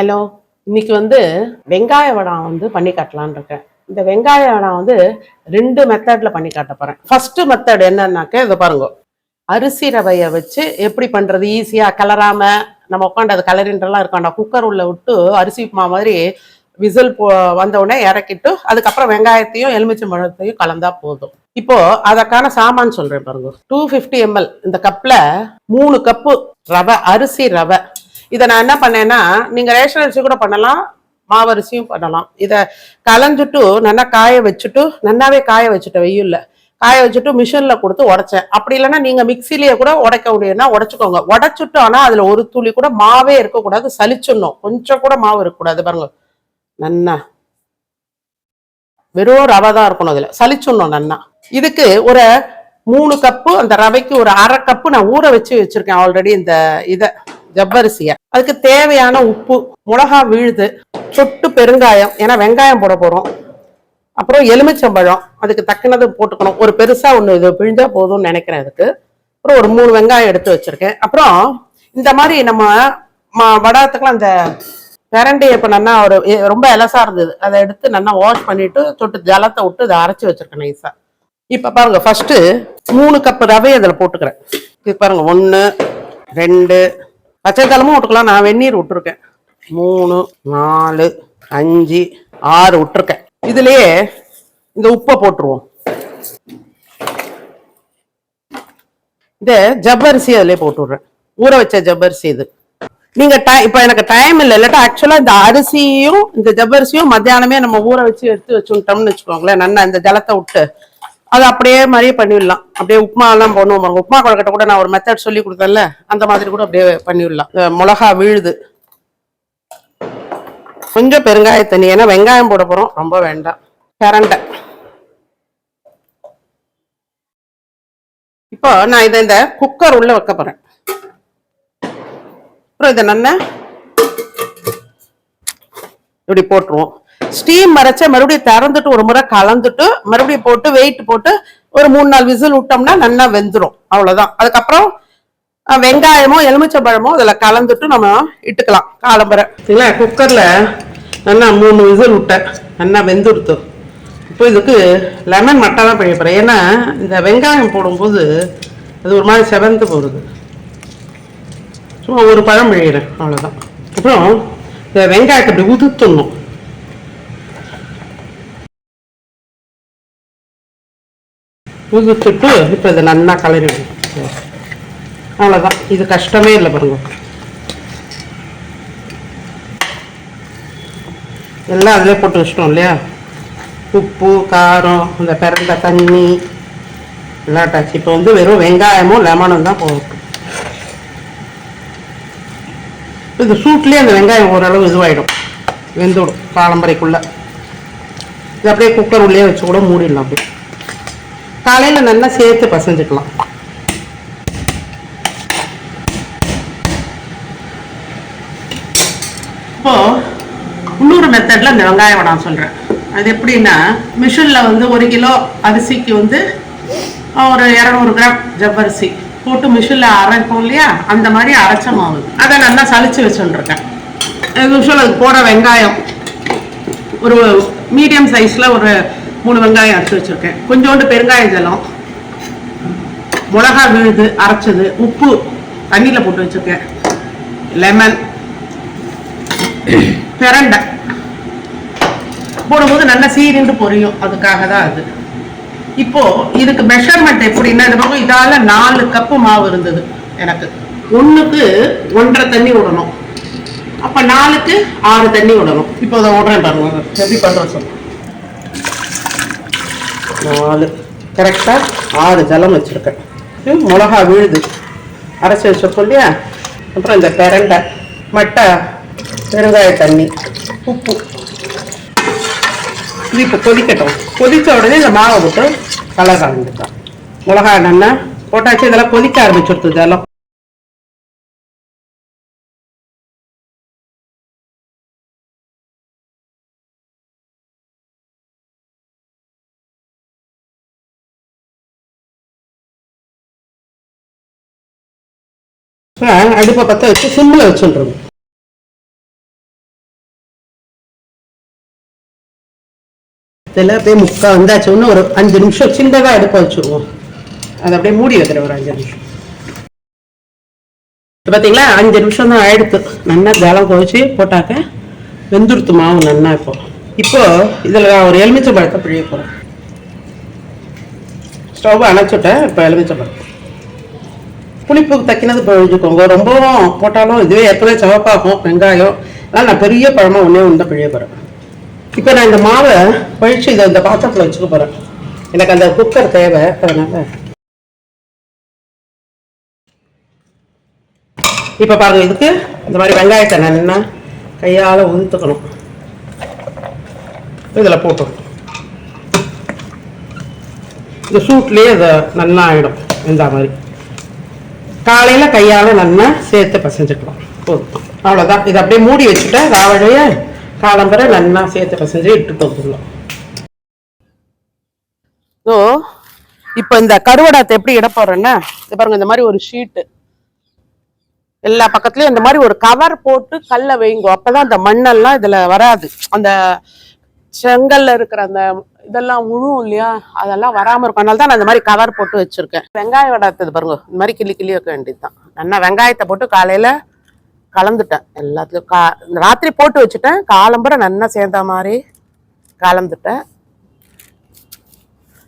Hello இன்னைக்கு வந்து வெங்காய வடம் வந்து பண்ணி காட்டலான்னு இருக்கேன். இந்த வெங்காய வடம் வந்து ரெண்டு மெத்தடில் பண்ணி காட்ட போகிறேன் ஃபஸ்ட்டு மெத்தட் என்னன்னாக்க இதை பாருங்க. அரிசி ரவையை வச்சு எப்படி பண்ணுறது ஈஸியாக கலராமல் நம்ம உட்காந்து அது கலரின்றலாம் இருக்காண்டா குக்கர் உள்ள விட்டு அரிசி உப்புமா மாதிரி விசில் போ வந்தவுடனே இறக்கிட்டு அதுக்கப்புறம் வெங்காயத்தையும் எலுமிச்சை எலுமிச்சம்பழத்தையும் கலந்தா போதும். இப்போ அதற்கான சாமான் சொல்கிறேன் பாருங்க. டூ ஃபிஃப்டி எம்எல் இந்த கப்பில் மூணு கப்பு ரவை அரிசி ரவை இதை நான் என்ன பண்ணேன்னா நீங்கள் ரேஷன் அரிசி கூட பண்ணலாம் மாவரிசியும் பண்ணலாம். இதை கலைஞ்சிட்டு நல்லா காய வச்சுட்டு நல்லாவே காய வச்சுட்டேன் வெயில்ல. காய வச்சுட்டு மிஷினில் கொடுத்து உடைச்சேன். அப்படி இல்லைன்னா நீங்கள் மிக்சிலேயே கூட உடைக்க முடியும்னா உடச்சிக்கோங்க. உடைச்சுட்டு ஆனால் அதில் ஒரு துளி கூட மாவே இருக்கக்கூடாது சலிச்சிடணும். கொஞ்சம் கூட மாவு இருக்கக்கூடாது பாருங்க. நன்னா. வெறும் ரவை தான் இருக்கணும் அதில். சலிச்சிடணும் நன்னா. இதுக்கு ஒரு மூணு கப்பு அந்த ரவைக்கு ஒரு அரை கப்பு நான் ஊற வச்சு வச்சிருக்கேன் ஆல்ரெடி இந்த இதை. ஜவ்வரிசிய. அதுக்கு தேவையான உப்பு மிளகா விழுது சொட்டு பெருங்காயம் ஏன்னா வெங்காயம் போட போறோம். அப்புறம் எலுமிச்சம்பழம் அதுக்கு தக்கினது போட்டுக்கணும். ஒரு பெருசா ஒன்று இது பிழிஞ்சா போதும்னு நினைக்கிறேன் அதுக்கு. அப்புறம் ஒரு மூணு வெங்காயம் எடுத்து வச்சிருக்கேன். அப்புறம் இந்த மாதிரி நம்ம மா வடத்துக்குலாம் அந்த பிரண்டி இப்போ நல்லா ஒரு ரொம்ப எலசா இருந்தது. அதை எடுத்து நல்லா வாஷ் பண்ணிட்டு தொட்டு ஜலத்தை விட்டு இதை அரைச்சி வச்சிருக்கேன் நைஸா இப்போ பாருங்க ஃபர்ஸ்ட் மூணு கப் ரவை அதில் போட்டுக்கிறேன். இது பாருங்க ஒன்று ரெண்டு பச்சை விட்டுக்கலாம். நான் வெந்நீர் விட்டுருக்கேன். மூணு நாலு அஞ்சு ஆறு விட்டுருக்கேன். இதுலயே இந்த உப்பை போட்டுருவோம். இந்த ஜவ்வரிசி அதுலயே போட்டு விடுறேன் ஊற வச்ச ஜவ்வரிசி இது. நீங்க டை- இப்ப எனக்கு டைம் இல்லை. இல்லாட்டா ஆக்சுவலா இந்த அரிசியும் இந்த ஜவ்வரிசியும் மத்தியானமே நம்ம ஊற வச்சு எடுத்து வச்சுட்டோம்னு வச்சுக்கோங்களேன். நல்லா இந்த ஜலத்தை விட்டு. அது அப்படியே மாதிரியே பண்ணிடலாம். அப்படியே உப்புமா எல்லாம் பண்ணுவோம் உப்மா உப்புமா கொழக்கட்டை கூட நான் ஒரு மெத்தட் சொல்லி கொடுத்தேன்ல அந்த மாதிரி கூட அப்படியே பண்ணிடலாம். மிளகா விழுது. கொஞ்சம் பெருங்காய தண்ணி ஏன்னா வெங்காயம் போட போறோம். ரொம்ப வேண்டாம். கரண்டை. இப்போ நான் இதை இந்த குக்கர் உள்ள வைக்க போறேன். அப்புறம் இதை நல்லா இப்படி போட்டுருவோம். ஸ்டீம் மறைச்ச மறுபடியும் திறந்துட்டு ஒரு முறை கலந்துட்டு மறுபடியும் போட்டு வெயிட் போட்டு ஒரு மூணு நாலு விசில் விட்டோம்னா நல்லா வெந்துடும் அவ்வளோதான் அதுக்கப்புறம் வெங்காயமோ வெங்காயமோ எலுமிச்சம்பழமோ அதில் கலந்துட்டு நம்ம இட்டுக்கலாம் காலம்பரை. இல்லை குக்கரில் நல்லா மூணு விசில் விட்டேன் நல்லா வெந்துடுத்து இப்போ இதுக்கு லெமன் மட்டை தான் பண்ணி போகிறேன் ஏன்னா இந்த வெங்காயம் போடும்போது அது ஒரு மாதிரி செவந்து போகுது. சும்மா ஒரு பழம் பிழிகிறேன் அவ்வளோதான் அப்புறம் இந்த வெங்காயத்தை அப்படி உதுத்துடணும் உதுத்துட்டு இப்போ இதை நல்லா கலரி விடணும். அவ்வளோதான் இது கஷ்டமே இல்லை பாருங்க. எல்லாம் அதிலே போட்டு வச்சிட்டோம் இல்லையா? உப்பு காரம் இந்த பிறந்த தண்ணி எல்லாம் டச் இப்போ வந்து வெறும் வெங்காயமும் லெமனும் தான் போகும் இது சூட்லேயே அந்த வெங்காயம் ஓரளவு இதுவாகிடும் வெந்துடும் பாலம்பரைக்குள்ளே இது அப்படியே குக்கர் உள்ளே வச்சு கூட மூடிடலாம் அப்படியே. காலையில் நல்லா சேர்த்து பசஞ்சுக்கலாம். இப்போ இன்னொரு மெத்தட்ல இந்த வெங்காய வடம் சொல்றேன். அது எப்படின்னா மிஷினில் வந்து ஒரு கிலோ அரிசிக்கு வந்து ஒரு இரநூறு கிராம் ஜவ்வரிசி போட்டு மிஷினில் அரைப்போம் இல்லையா? அந்த மாதிரி அரைச்ச மாவு. அதை நல்லா சலிச்சு வச்சுருக்கேன். யூஸ்வல் அதுக்கு போட வெங்காயம். ஒரு மீடியம் சைஸ்ல ஒரு மூணு வெங்காயம் அரைச்சு வச்சிருக்கேன். கொஞ்சோண்டு பெருங்காய ஜலம் மிளகா விழுது அரைச்சது உப்பு தண்ணியில போட்டு வச்சிருக்கேன். லெமன் பிரண்டை. போடும்போது நல்லா சீரிண்டு பொரியும். அதுக்காக தான் அது. இப்போ இதுக்கு மெஷர்மெண்ட் எப்படின்னா இந்த பக்கம் இதால நாலு கப்பு மாவு இருந்தது எனக்கு. ஒண்ணுக்கு ஒன்றரை தண்ணி விடணும். அப்ப நாலுக்கு ஆறு தண்ணி விடணும். இப்போ அதை விடுறேன் பாருங்க. எப்படி பண்றோம் சொல்லு நாலு. கரெக்டாக ஆறு ஜலம் வச்சிருக்கேன். மிளகா விழுது. அரைச்சி வச்சிருக்கோம் இல்லையா? அப்புறம் இந்த பெரண்டை மட்டை பெருங்காய தண்ணி உப்பு. இது இப்போ கொதிக்கட்டும். கொதித்த உடனே இந்த மாவை விட்டு கலர் ஆரம்பிக்கலாம் மிளகா என்னென்ன போட்டாச்சு இதெல்லாம் கொதிக்க ஆரம்பிச்சிருது ஜலம். அடுப்பை பற்ற வச்சு சிம்மில் வச்சுட்டுருங்க இதில் அப்படியே முக்கா வந்தாச்சு ஒன்று ஒரு அஞ்சு நிமிஷம் சின்னதாக அடுப்பை வச்சுருவோம் அதை அப்படியே மூடி வைக்கிறேன் ஒரு அஞ்சு நிமிஷம். இப்போ பார்த்தீங்களா அஞ்சு நிமிஷம் தான் ஆயிடுத்து. நல்லா ஜலம் குவிச்சு போட்டாக்க வெந்துருத்து மாவு நல்லா இருக்கும். இப்போ இதில் ஒரு எலுமிச்சை பழத்தை பிழிய போகிறேன் ஸ்டவ் அணைச்சுட்டேன் இப்போ எலுமிச்சை பழத்தை புளிப்புக்கு தக்கினது பிழிஞ்சுக்கோங்க ரொம்பவும் போட்டாலும் இதுவே எப்போவே சிவப்பாகும் வெங்காயம் அதனால் நான் பெரிய பழமாக ஒன்றே ஒன்று தான் பிழிய போகிறேன் இப்போ நான் இந்த மாவை பழிச்சு இதை இந்த பாத்திரத்தில் வச்சுக்க போகிறேன் எனக்கு அந்த குக்கர் தேவை அதனால். இப்போ பாருங்க இதுக்கு இந்த மாதிரி வெங்காயத்தை நல்லா கையால் உதுத்துக்கணும் இதில் போட்டோம் இந்த சூட்லேயே அதை நல்லா ஆகிடும் இந்த மாதிரி. காலையில் கையால் நல்லா சேர்த்து பசைஞ்சுக்கலாம் போதும். அவ்வளோதான் இதை அப்படியே மூடி வச்சுட்டா ராவழைய காலம்பரை நல்லா சேர்த்து பசைஞ்சு இட்டு போட்டுடலாம். ஸோ இப்போ இந்த கருவடாத்தை எப்படி இட போடுறேன்னா இது பாருங்க இந்த மாதிரி ஒரு ஷீட்டு எல்லா பக்கத்துலயும் இந்த மாதிரி ஒரு கவர் போட்டு கல்ல வைங்கோ. அப்பதான் அந்த மண்ணெல்லாம் இதுல வராது. அந்த செங்கல்ல இருக்கிற அந்த இதெல்லாம் உழுவும் இல்லையா? அதெல்லாம் வராமல் இருக்கும். அதனால தான் நான் இந்த மாதிரி கவர் போட்டு வச்சுருக்கேன். வெங்காயம் வடாத்தது பாருங்க. இந்த மாதிரி கிள்ளி கிள்ளி வைக்க வேண்டியது தான் நல்லா வெங்காயத்தை போட்டு காலையில் கலந்துட்டேன். எல்லாத்துலையும் கா இந்த ராத்திரி போட்டு வச்சுட்டேன். காலம்புற நல்லா சேர்ந்த மாதிரி கலந்துட்டேன்.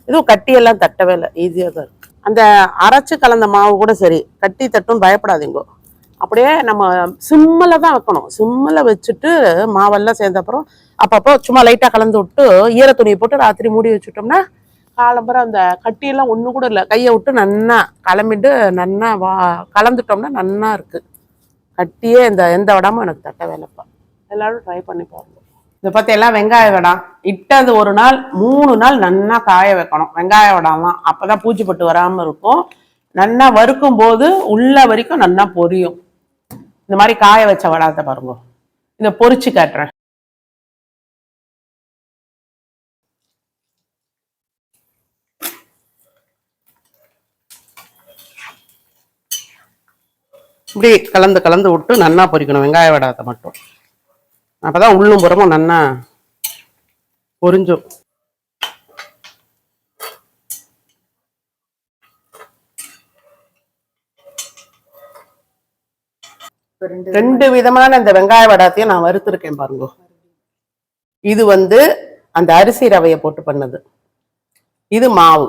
இதுவும் கட்டியெல்லாம் தட்டவே இல்லை. ஈஸியாக தான் இருக்குது அந்த அரைச்சி கலந்த மாவு கூட சரி. கட்டி தட்டும் பயப்படாதீங்கோ. அப்படியே நம்ம சிம்மில் தான் வைக்கணும். சிம்மில் வச்சுட்டு மாவெல்லாம் சேர்ந்த அப்புறம் அப்பப்போ சும்மா லைட்டாக கலந்து விட்டு ஈர துணியை போட்டு ராத்திரி மூடி வச்சுட்டோம்னா காலம்பரம் அந்த கட்டியெல்லாம் ஒன்று கூட இல்லை. கையை விட்டு நன்னா கிளம்பிட்டு நன்னா வா கலந்துட்டோம்னா நன்னா இருக்குது கட்டியே இந்த எந்த விடாமல் எனக்கு தட்ட வேலைப்பா எல்லோரும் ட்ரை பண்ணி பாருங்க. இதை பற்றி எல்லாம் வெங்காய வடம் இட்டது ஒரு நாள் மூணு நாள் நன்னா காய வைக்கணும். வெங்காய வடம்லாம் அப்போ தான் பூச்சிப்பட்டு வராமல் இருக்கும். நன்னா வறுக்கும் போது உள்ள வரைக்கும் நன்னா பொரியும். இந்த மாதிரி காய வச்ச வடாத்தை பாருங்க. இதை பொரிச்சு காட்டுறேன். இப்படி கலந்து கலந்து விட்டு நன்னா பொரிக்கணும் வெங்காய வடாத்தை மட்டும். அப்பதான் உள்ளும் புறமும் நன்னா பொரிஞ்சும். ரெண்டு விதமான இந்த வெங்காய வடாத்தையும் நான் வறுத்திருக்கேன் பாருங்க. இது வந்து அந்த அரிசி ரவையை போட்டு பண்ணது. இது மாவு.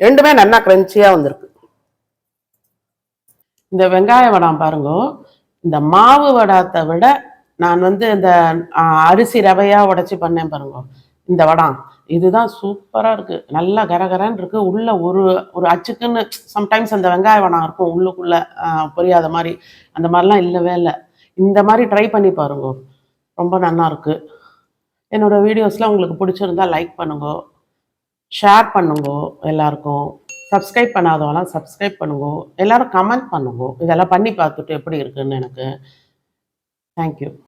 ரெண்டுமே நல்லா கிரன்ச்சியா வந்திருக்கு. இந்த வெங்காய வடம் பாருங்க இந்த மாவு வடாத்தை விட நான் வந்து இந்த அரிசி ரவையா உடைச்சி பண்ணேன் பாருங்க. இந்த வடம் இதுதான் சூப்பராக இருக்குது நல்லா கரகரன்னு இருக்கு. உள்ள ஒரு ஒரு அச்சுக்குன்னு சம்டைம்ஸ் அந்த வெங்காய வனம் இருக்கும். உள்ளுக்குள்ளே புரியாத பொரியாத மாதிரி. அந்த மாதிரிலாம் இல்லவே இல்லை. இந்த மாதிரி ட்ரை பண்ணி பாருங்க. ரொம்ப நல்லா என்னோடய வீடியோஸ்லாம் உங்களுக்கு பிடிச்சிருந்தா லைக் பண்ணுங்க. ஷேர் பண்ணுங்க எல்லாருக்கும். சப்ஸ்கிரைப் பண்ணாதவங்களாம் சப்ஸ்கிரைப் பண்ணுங்க. எல்லோரும் கமெண்ட் பண்ணுங்க. இதெல்லாம் பண்ணி பார்த்துட்டு எப்படி இருக்குன்னு எனக்கு. தேங்க்யூ